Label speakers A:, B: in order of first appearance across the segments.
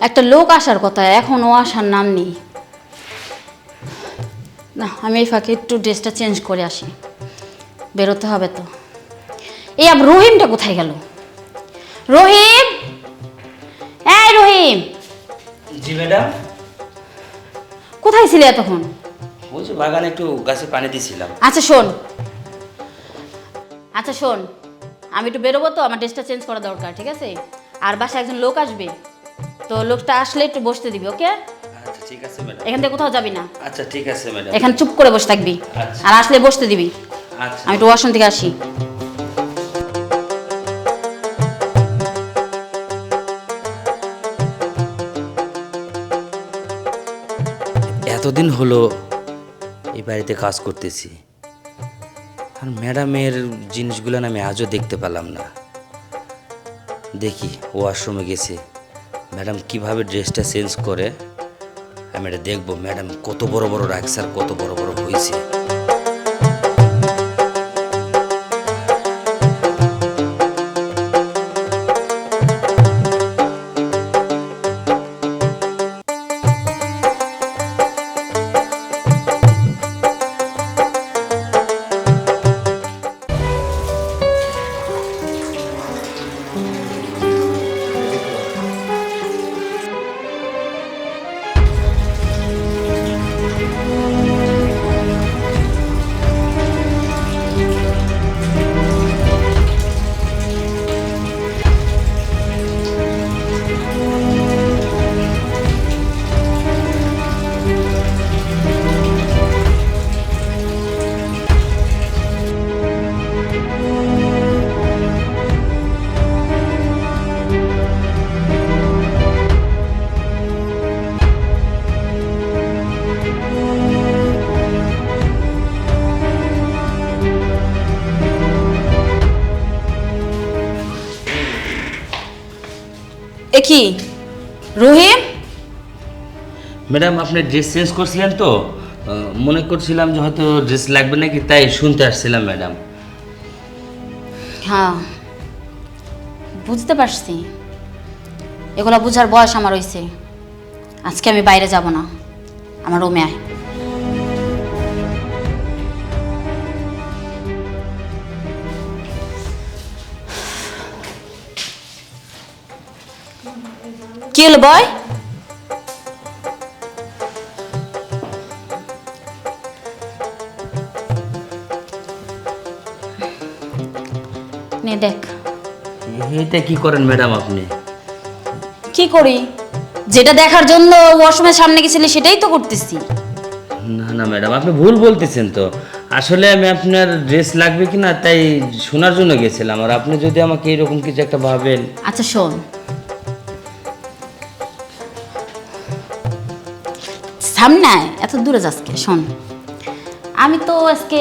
A: একটা লোক আসার কথা এখনও আসার নাম নেই। না আমি এই ফাঁকে একটু ড্রেসটা চেঞ্জ করে আসি। বেরোতে হবে তো। এই আব রহিমটা কোথায় গেল? রহিম! এই রহিম!
B: জি ম্যাডাম?
A: কোথায় ছিলে এতক্ষণ?
B: ওই যে বাগানে একটু গাছে পানি দিছিলাম।
A: আচ্ছা শোন। আচ্ছা শোন। আমি একটু বেরোবো তো আমার ড্রেসটা চেঞ্জ করা দরকার ঠিক আছে? আর বাসায় একজন লোক আসবে। তো লোকটা আসলে একটু বসতে দিবি ওকে?
B: আচ্ছা ঠিক আছে ম্যাডাম।
A: এখান থেকে কোথাও যাবি না।
B: আচ্ছা ঠিক আছে ম্যাডাম।
A: এখানে চুপ করে বসে থাকবি।
B: আচ্ছা।
A: আর আসলে বসতে দিবি।
B: আচ্ছা।
A: আমি একটু ওয়াশরুম থেকে আসি।
B: এতদিন হলো এই বাড়িতে কাজ করতেছি। আর ম্যাডামের জিনিসগুলো আমি আজও দেখতে পেলাম না। দেখি ও আশ্রমে গেছে। ম্যাডাম কীভাবে ড্রেসটা চেঞ্জ করে, আমি এটা দেখব। ম্যাডাম কত বড় বড় রাখছে আর কত বড় বড় হয়েছে
A: এ কি রহিম?
B: ম্যাডাম আপনি ড্রেস চেঞ্জ করছিলেন তো আহ, মনে করছিলাম যে হয়তো ড্রেস লাগবে নাকি তাই শুনতে আসছিলাম ম্যাডাম।
A: হ্যাঁ বুঝতে পারছি। এগুলো বুঝার বয়স আমার হয়েছে আজকে আমি বাইরে যাব না। আমার রুমে আয়। কি হলো বয় নে দেখ।
B: এটা কি করেন ম্যাডাম আপনি?
A: কি করি? যেটা দেখার জন্য ওয়াশরুমের সামনে গেছিলি সেটাই তো করতেছি।
B: না না ম্যাডাম আপনি ভুল বলতেছেন তো। আসলে আমি আপনার ড্রেস লাগবে কি না তাই শোনার জন্য গেছিলাম। আর আপনি যদি আমাকে এরকম কিছু একটা ভাবেন।
A: আচ্ছা শোন সামনে এত দূরে যাস শোন আমি তো আজকে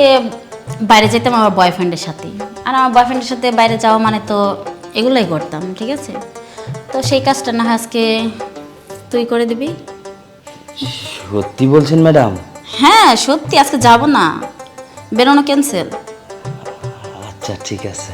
A: বাইরে যেতাম আমার বয়ফ্রেন্ডের সাথে। আর আমার বয়ফ্রেন্ডের সাথে বাইরে যাওয়া মানে তো এগুলোই করতাম ঠিক আছে? তো সেই কাজটা না হয় আজকে তুই করে দিবি।
B: সত্যি বলছেন ম্যাডাম?
A: হ্যাঁ সত্যি আজকে যাব না। বেরোনো ক্যান্সেল
B: আচ্ছা ঠিক আছে।